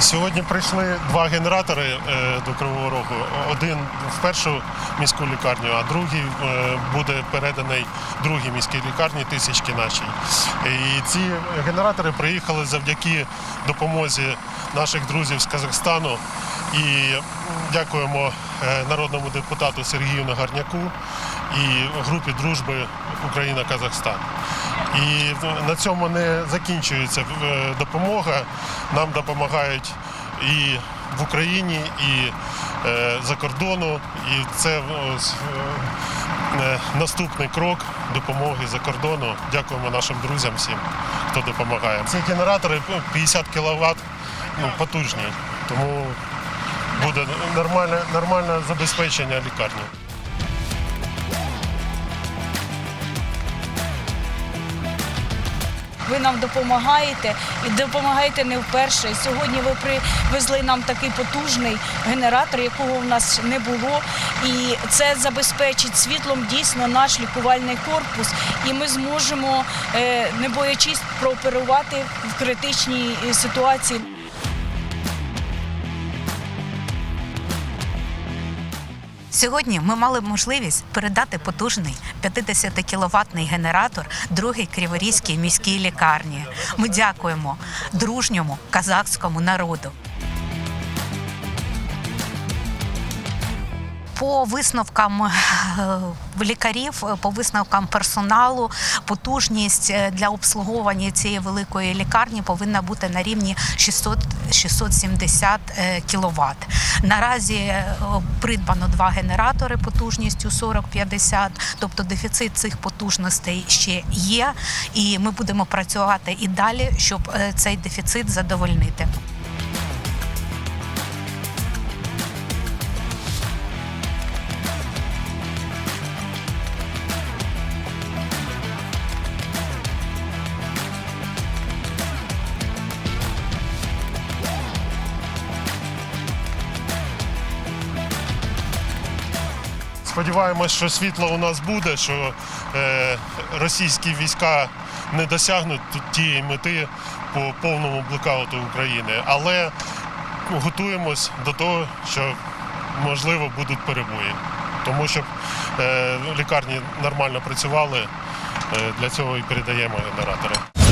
Сьогодні прийшли два генератори е, до Кривого Рогу. Один в першу міську лікарню, а другий е, буде переданий другій міській лікарні тисячки нашій. І ці генератори приїхали завдяки допомозі наших друзів з Казахстану. І дякуємо е, народному депутату Сергію Нагарняку і групі дружби Україна-Казахстан. І на цьому не закінчується е, допомога. Нам допомагають і в Україні, і е, за кордону. І це е, наступний крок допомоги за кордону. Дякуємо нашим друзям всім, хто допомагає. Ці генератори 50 кВт ну, потужні, тому буде нормальне, нормальне забезпечення лікарні. Ви нам допомагаєте і допомагаєте не вперше. Сьогодні ви привезли нам такий потужний генератор, якого в нас не було. І це забезпечить світлом дійсно наш лікувальний корпус. І ми зможемо, е, не боячись, прооперувати в критичній е, ситуації. Сьогодні ми мали можливість передати потужний 50 кіловатний генератор другій Криворізькій міській лікарні. Ми дякуємо дружньому казахському народу. По висновкам е, лікарів, е, по висновкам персоналу, потужність е, для обслуговування цієї великої лікарні повинна бути на рівні 600 670 кВт. Наразі придбано два генератори потужністю 40-50, тобто дефіцит цих потужностей ще є, і ми будемо працювати і далі, щоб цей дефіцит задовольнити. Сподіваємось, що світло у нас буде, що е, російські війська не досягнуть тієї мети по повному блекауту України. Але готуємось до того, що можливо будуть перебої. Тому щоб е, лікарні нормально працювали, е, для цього і передаємо генератори.